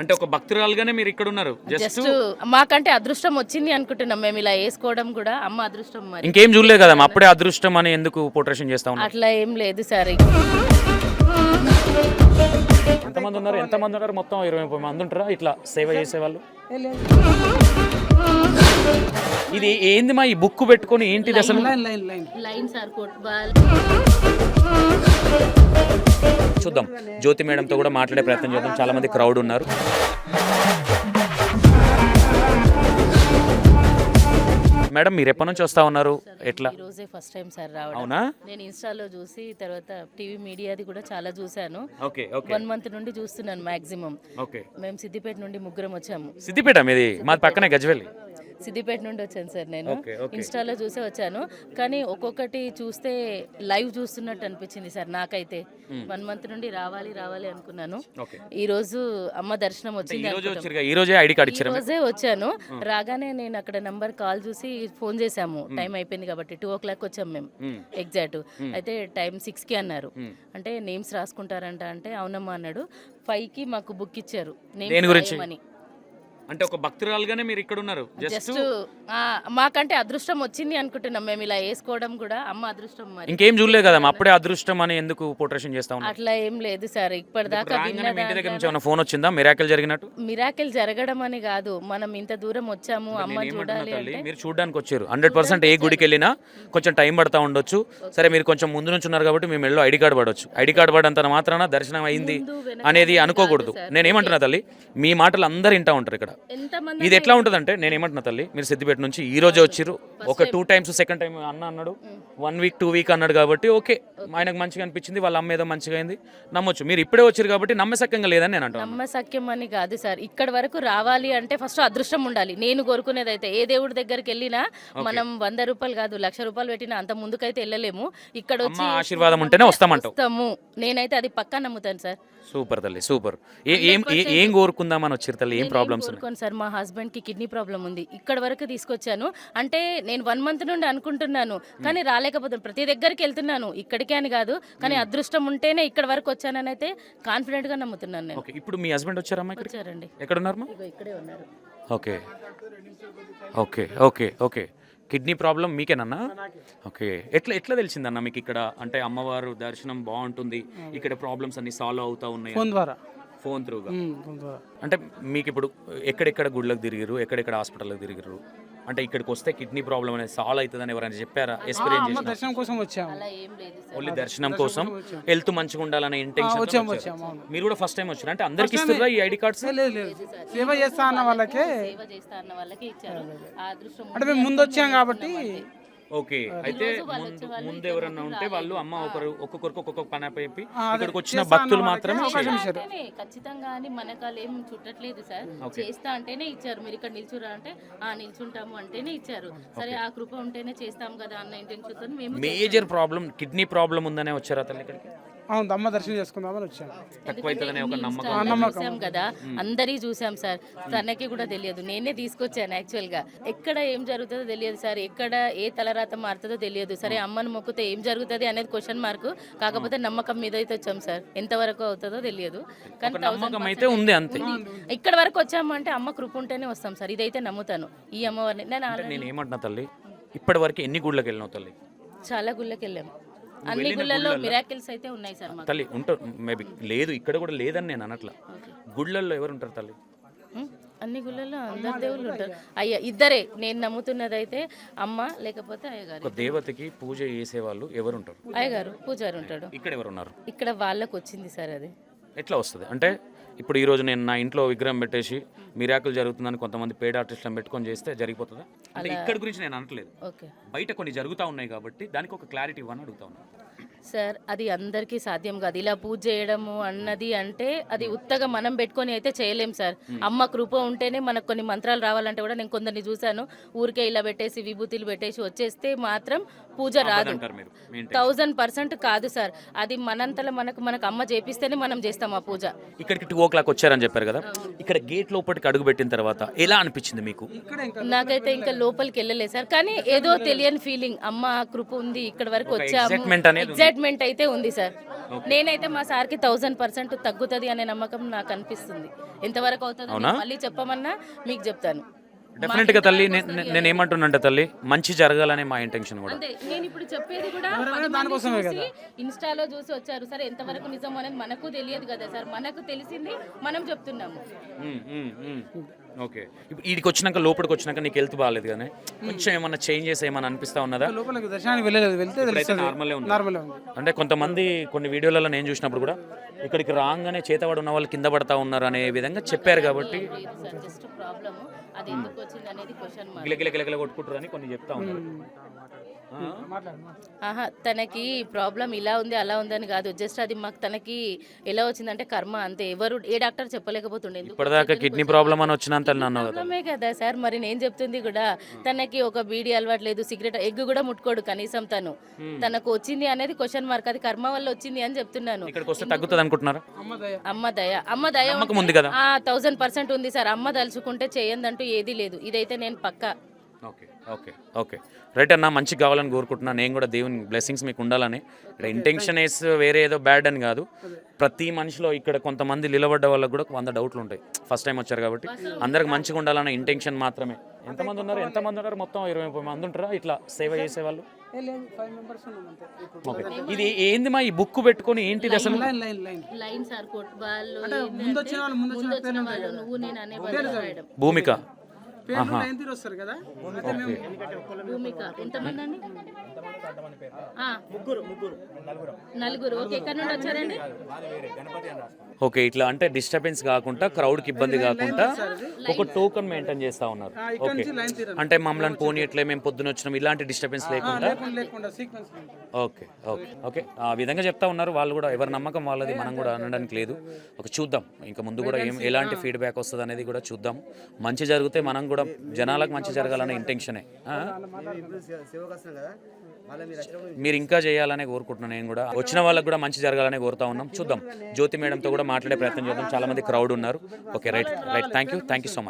అంటే ఒక భక్తురాలుగానే మీరు ఇక్కడ ఉన్నారు. జస్ట్ మాకంటే అదృష్టం వచ్చింది అనుకుంటున్నాం. మేము ఇలా వేసుకోవడం కూడా అమ్మ అదృష్టం మరి. ఇంకేం చూడలేదు కదా అప్పుడే అదృష్టం అని ఎందుకు పోట్రేషన్ చేస్తా ఉన్నారు? అట్లా ఏం లేదు సార్. ఎంతమంది ఉన్నారు? ఎంతమంది ఉన్నారు? మొత్తం ఇరవై ముప్పై మంది ఉంటారా? ఇట్లా సేవ చేసేవాళ్ళు? ఇది ఏంది మా ఈ బుక్ పెట్టుకొని ఏంటిది అసలు? లైన్ సార్ ఫుట్బాల్ చూద్దాం. జ్యోతి మేడంతో కూడా మాట్లాడే ప్రయత్నం చేద్దాం. చాలా మంది క్రౌడ్ ఉన్నారు. మేడం మీరు ఎప్పటి నుంచి వస్తా ఉన్నారు? ఎట్లా? రోజే ఫస్ట్ టైం సార్ రావడం. అవునా? నేను ఇన్స్టాలో చూసి తర్వాత టీవీ మీడియాది కూడా చాలా చూశాను. Okay okay. వన్ మంత్ నుండి చూస్తున్నాను మాక్సిమం ఓకే. మేము సిద్దిపేట నుండి ముగ్గురం వచ్చాము. సిద్దిపేట మీది? మాది పక్కనే గజ్వెల్లి సిద్దిపేట నుండి వచ్చాను సార్ నేను. ఇన్స్టాలో చూసే వచ్చాను. కానీ ఒక్కొక్కటి చూస్తే లైవ్ చూస్తున్నట్టు అనిపించింది సార్ నాకైతే. వన్ మంత్ నుండి రావాలి రావాలి అనుకున్నాను. ఈ రోజు అమ్మ దర్శనం వచ్చింది ఈ రోజే ఐడి కార్డ్ ఈ ఇచ్చారు రోజే వచ్చాను. రాగానే నేను అక్కడ నంబర్ కాల్ చూసి ఫోన్ చేశాము. టైం అయిపోయింది కాబట్టి టూ ఓ క్లాక్ వచ్చాము మేము. ఎగ్జాక్ట్. అయితే టైం సిక్స్కి అన్నారు. అంటే నేమ్స్ రాసుకుంటారంట అంటే అవునమ్మా అన్నాడు. ఫైవ్కి మాకు బుక్ ఇచ్చారు? రాయమని అంటే ఒక భక్తురాలుగానే మీరు ఇక్కడ ఉన్నారు జస్ట్ మాకంటే అదృష్టం వచ్చింది అనుకుంటున్నాం మేము ఇలా వేసుకోవడం కూడా. అమ్మ అదృష్టం మరి. ఇంకేం చూడలేదు కదా అప్పుడే అదృష్టం అని ఎందుకు పోట్రేషన్ చేస్తా అట్లా ఏం లేదు సార్ ఇప్పటిదాకా రాగానే మీ ఇంటి దగ్గర నుంచి ఏమైనా ఫోన్ వచ్చిందా? మిరాకిల్ జరిగినట్టు? మిరాకిల్ జరగడం అని కాదు మనం ఇంత దూరం వచ్చాము అమ్మ చూడాలి అంటే. మీరు చూడడానికి వచ్చారు. హండ్రెడ్ పర్సెంట్ ఏ గుడికి వెళ్ళినా కొంచెం టైం పడతా ఉండొచ్చు. సరే మీరు కొంచెం ముందు నుంచి ఉన్నారు కాబట్టి మీ మెడలో ఐడి కార్డు పడవచ్చు ఐడి కార్డు పడంత మాత్రాన దర్శనం అయింది అనేది అనుకోకూడదు. నేను ఏమంటున్నా తల్లి మీ మాటలు అందరు వింటా ఉంటారు ఇక్కడ. ఇది ఎట్లా ఉంటుందంటే నేను ఏమంటున్నా తల్లి మీరు సిద్దిపేట నుంచి ఈ రోజే వచ్చిర్రు. ఒక టూ టైమ్స్ సెకండ్ టైం అన్న అన్నాడు. వన్ వీక్ టూ వీక్ అన్నాడు కాబట్టి ఓకే ఆయనకు మంచిగా అనిపించింది వాళ్ళ అమ్మ ఏదో మంచిగా అయింది. నమ్మొచ్చు. మీరు ఇప్పుడే వచ్చారు కాబట్టి నమ్మసక్యంగా లేదని నేను అంటాను నమ్మసక్యం అని కాదు సార్. ఇక్కడ వరకు రావాలి అంటే ఫస్ట్ అదృష్టం ఉండాలి. నేను కోరుకునేది అయితే ఏ దేవుడి దగ్గరికి వెళ్ళినా మనం వంద రూపాయలు కాదు లక్ష రూపాయలు పెట్టినా అంత ముందుకైతే వెళ్ళలేము. ఇక్కడ వచ్చి ఆశీర్వాదం ఉంటేనే వస్తామంటావు. వస్తాము. నేనైతే అది పక్కా నమ్ముతాను సార్. సూపర్ తల్లి సూపర్. ఏ ఏం కోరుకుందామని వచ్చారు తల్లి? ఏం ప్రాబ్లమ్స్ కోరుకోను సార్ మా హస్బెండ్కి కిడ్నీ ప్రాబ్లం ఉంది. ఇక్కడ వరకు తీసుకొచ్చాను. అంటే నేను వన్ మంత్ నుండి అనుకుంటున్నాను కానీ రాలేకపోతున్నాను. ప్రతి దగ్గరికి వెళ్తున్నాను ఇక్కడికే అని కాదు కానీ అదృష్టం ఉంటేనే ఇక్కడ వరకు వచ్చానని అయితే కాన్ఫిడెంట్గా నమ్ముతున్నాను నేను. ఇప్పుడు మీ హస్బెండ్ వచ్చారమ్మా ఇక్కడ వచ్చారండి. ఎక్కడ ఉన్నారు ఇక్కడే ఉన్నారు. Okay. Okay okay okay. Kidney problem మీకేనన్నా okay. ఎట్లా ఎట్లా తెలిసిందన్న మీకు ఇక్కడ? అంటే అమ్మవారు దర్శనం బాగుంటుంది. ఇక్కడ ప్రాబ్లమ్స్ అన్ని సాల్వ్ అవుతా ఉన్నాయి. ఫోన్ ద్వారా. ఫోన్ త్రూగా? అంటే మీకు ఇప్పుడు ఎక్కడెక్కడ గుళ్ళకి తిరిగిరు ఎక్కడెక్కడ హాస్పిటల్కి తిరిగిరు అంటే ఇక్కడికి వస్తే కిడ్నీ ప్రాబ్లం అనేది సాల్వ్ అవుతుందని ఎవరైనా చెప్పారా? ఎక్స్పీరియన్స్ చేసిన? దర్శనం కోసం వచ్చాము. అలా ఏం లేదు సార్. ఓన్లీ దర్శనం కోసం హెల్త్ మంచిగా ఉండాలనే ఇంటెన్షన్ మీరు కూడా ఫస్ట్ టైం వచ్చారు? అంటే అందరికి ఇస్తారా ఈ ఐడి కార్డ్స్? లేదు లేదు సేవ చేస్తా అన్న వాళ్ళకే సేవ చేస్తా అన్న వాళ్ళకి ఇచ్చారు. ఆ అదృష్టం అంటే మేము ముందు వచ్చాం కాబట్టి ఓకే. అయితే ముందు ముందు ఎవరన్నా ఉంటే వాళ్ళు అమ్మ ఒకరు ఒక్కొక్కరికి ఒక్కొక్క పని చెప్పి ఇక్కడికి వచ్చిన భక్తులు మాత్రమే ఖచ్చితంగా అని మనకాలు ఏం చుట్టట్లేదు సార్. చేస్తా అంటేనే ఇచ్చారు. మీరు ఇక్కడ నిల్చురా అంటే ఆ నిల్చుంటాము అంటేనే ఇచ్చారు. సరే ఆ కృప ఉంటేనే చేస్తాం కదా అన్న ఇంటెన్షన్ మేము మేజర్ ప్రాబ్లం కిడ్నీ ప్రాబ్లం ఉందనే వచ్చారా తల్లి ఇక్కడికి? అవును అమ్మ దర్శనం చేసుకుందామని వచ్చాము తక్కువైతుందనే ఒక నమ్మకం. ఇన్స్టాలో చూసాం కదా అందరి చూసాం సార్. తనకి కూడా తెలియదు. నేనే తీసుకొచ్చాను యాక్చువల్గా. ఎక్కడ ఏం జరుగుతుందో తెలియదు సార్. ఎక్కడ ఏ తలరాత మారుతుందో తెలియదు. సరే అమ్మను మొక్కితే ఏం జరుగుతుంది అనేది క్వశ్చన్ మార్క్ కాకపోతే నమ్మకం మీద అయితే వచ్చాం సార్. ఎంత వరకు అవుతుందో తెలియదు. కానీ ఒక నమ్మకం అయితే ఉంది అంతే. ఇక్కడ వరకు వచ్చాము అంటే అమ్మ కృప ఉంటేనే వస్తాం సార్. ఇదైతే నమ్ముతాను. ఈ అమ్మవారిని. నేను ఆల్రెడీ నేను ఏమంటున్నా తల్లి? ఇప్పటి వరకు ఎన్ని గుళ్ళకి వెళ్ళినావు తల్లి? చాలా గుళ్ళకి వెళ్ళాము అన్ని గుళ్ళల్లో మిరాకిల్స్ అయితే ఉన్నాయి సార్ తల్లి ఉంటారు మేబీ లేదు ఇక్కడ కూడా లేదని నేను అనట్లా. గుళ్ళల్లో ఎవరు ఉంటారు తల్లి? అన్ని గుళ్ళల్లో అందరు దేవుళ్ళు ఉంటారు. అయ్యా ఇద్దరే నేను నమ్ముతున్నది అయితే అమ్మ లేకపోతే అయ్యగారు ఒక దేవతకి పూజ చేసే వాళ్ళు ఎవరు ఉంటారు అయ్యగారు పూజారి ఉంటాడు. ఇక్కడ ఎవరు ఉన్నారు ఇక్కడ వాళ్ళకు వచ్చింది సార్ అది. ఎట్లా వస్తుంది? అంటే ఇప్పుడు ఈరోజు నేను నా ఇంట్లో విగ్రహం పెట్టేసి మిరాకులు జరుగుతుందని కొంతమంది పేడ ఆర్టిస్టులను పెట్టుకొని చేస్తే జరిగిపోతుందా? అంటే ఇక్కడ గురించి నేను అనట్లేదు. బయట కొన్ని జరుగుతూ ఉన్నాయి కాబట్టి దానికి ఒక క్లారిటీ ఇవ్వని అడుగుతా ఉన్నాను సార్ అది అందరికీ సాధ్యం కాదు. ఇలా పూజ చేయడము అన్నది అంటే అది ఉత్తగా మనం పెట్టుకొని అయితే చేయలేం సార్. అమ్మ కృప ఉంటేనే మనకు కొన్ని మంత్రాలు రావాలంటే కూడా నేను కొందరిని చూశాను. ఊరికే ఇలా పెట్టేసి విభూతులు పెట్టేసి వచ్చేస్తే మాత్రం పూజ రాదు. థౌజండ్ పర్సెంట్ కాదు సార్. అది మనంతలో మనకు మనకు అమ్మ చేపిస్తేనే మనం చేస్తాం ఆ పూజ. ఇక్కడికి టూ ఓ క్లాక్ వచ్చారని చెప్పారు కదా? ఇక్కడ గేట్ లోపలికి అడుగు పెట్టిన తర్వాత ఎలా అనిపించింది మీకు? నాకైతే ఇంకా లోపలికి వెళ్ళలేదు సార్. కానీ ఏదో తెలియని ఫీలింగ్ అమ్మ కృప ఉంది ఇక్కడ వరకు వచ్చాము. excitement అనేది ఉంది. ఎగ్జైట్మెంట్ ట్రీట్మెంట్ అయితే ఉంది సార్ నేనైతే మా సార్కి థౌజండ్ పర్సెంట్ తగ్గుతుంది అనే నమ్మకం నాకు అనిపిస్తుంది. ఎంతవరకు అవుతుందో మళ్ళీ చెప్పమన్నా మీకు చెప్తాను. డెఫినెట్గా తల్లి నేను ఏమంటున్నాంటే తల్లి మంచి జరగాలనే మా ఇంటెన్షన్ కూడా. నేను ఇప్పుడు చెప్పేది కూడా ఇన్స్టాలో చూసి వచ్చారు సరే ఎంతవరకు నిజం? అనేది మనకు తెలియదు కదా సార్. మనకు తెలిసింది మనం చెప్తున్నాము. ఓకే. ఇప్పుడు వీడికి వచ్చినాక లోపలికి వచ్చినాక నీకు హెల్త్ బాగాలేదు కానీ కొంచెం ఏమన్నా చేంజెస్ ఏమన్నా అనిపిస్తా ఉన్నదా? లోపలికి దర్శనానికి వెళ్ళలేదు. వెళ్తే తెలుస్తుంది. నార్మలే ఉంది. నార్మల్ ఉంది. అంటే కొంతమంది కొన్ని వీడియోలలో నేను చూసినప్పుడు కూడా ఇక్కడికి రాగానే చేతబడి ఉన్న వాళ్ళు కింద పడతా ఉన్నారు అనే విధంగా చెప్పారు కాబట్టి సార్ జస్ట్ ప్రాబ్లమ్. అది ఎందుకు వచ్చింది అనేది క్వశ్చన్ మార్క్ గిలగిల గిలగిల కొట్టుకుంటారని కొన్ని చెప్తా ఉన్నారు. ఆహా తనకి ప్రాబ్లం ఇలా ఉంది అలా ఉందని కాదు. జస్ట్ అది మాకు తనకి ఎలా వచ్చిందంటే కర్మ అంతే. ఎవరు ఏ డాక్టర్ చెప్పలేకపోతుండే. ఇప్పటిదాకా కిడ్నీ ప్రాబ్లం అని వచ్చినంత ప్రాబ్లమే కదా సార్. మరి నేను చెప్తుంది కూడా తనకి ఒక బీడీ అలవాట్లేదు సిగరెట్ ఎగ్ కూడా ముట్టుకోడు కనీసం తను. తనకు వచ్చింది అనేది క్వశ్చన్ మార్క్ అది కర్మ వల్ల వచ్చింది అని చెప్తున్నాను. ఇక్కడికి వస్తే తగ్గుతుంది అనుకుంటున్నారా? అమ్మ దయ. అమ్మ దయ. అమ్మ దయ నమ్మకం ఉంది కదా. థౌజండ్ పర్సెంట్ ఉంది సార్. అమ్మ తలుచుకుంటే చేయందంటూ ఏదీ లేదు. ఇదైతే నేను పక్కా. ఓకే. Okay okay. రైట్ అన్న మంచి కావాలని కోరుకుంటున్నాను నేను కూడా దేవుని బ్లెస్సింగ్స్ మీకు ఉండాలని. ఇక్కడ ఇంటెన్షన్ వేస్ వేరే ఏదో బ్యాడ్ అని కాదు. ప్రతి మనిషిలో ఇక్కడ కొంతమంది నిలబడ్డ వాళ్ళకి కూడా వంద డౌట్లు ఉంటాయి. ఫస్ట్ టైం వచ్చారు కాబట్టి. అందరికి మంచిగా ఉండాలన్న ఇంటెన్షన్ మాత్రమే. ఎంతమంది ఉన్నారు? ఎంతమంది ఉన్నారు? మొత్తం ఇరవై ముప్పై మంది ఉంటారా? ఇట్లా సేవ చేసేవాళ్ళు ఓకే ఇది ఏంది మా ఈ బుక్ పెట్టుకొని ఏంటిది అసలు? భూమిక. పేర్లు లైన్ తీరు వస్తారు కదా? భూమిక. ఎంతమంది అండి? ఓకే ఇట్లా అంటే డిస్టర్బెన్స్ కాకుండా క్రౌడ్కి ఇబ్బంది కాకుండా ఒక టోకన్ మెయింటైన్ చేస్తా ఉన్నారు. ఓకే. అంటే మమ్మల్ని పోనీయట్లే మేము పొద్దున వచ్చినాం ఇలాంటి డిస్టర్బెన్స్ లేకుండా? లేకుండా లేకుండా సీక్వెన్స్ ఓకే ఓకే ఓకే. ఆ విధంగా చెప్తా ఉన్నారు వాళ్ళు కూడా ఎవరి నమ్మకం వాళ్ళది మనం కూడా అనడానికి లేదు. ఒక చూద్దాం ఇంకా ముందు కూడా ఏం ఎలాంటి ఫీడ్బ్యాక్ వస్తుంది అనేది కూడా చూద్దాం. మంచి జరిగితే మనం కూడా జనాలకు మంచి జరగాలనే ఇంటెన్షనే? మీరు ఇంకా చేయాలనే కోరుకుంటున్నాను నేను కూడా. వచ్చిన వాళ్ళకి కూడా మంచి జరగాలనే కోరుతా ఉన్నాం. చూద్దాం. జ్యోతి మేడంతో కూడా మాట్లాడే ప్రయత్నం చేద్దాం. చాలా మంది క్రౌడ్ ఉన్నారు. Okay right right thank you thank you so much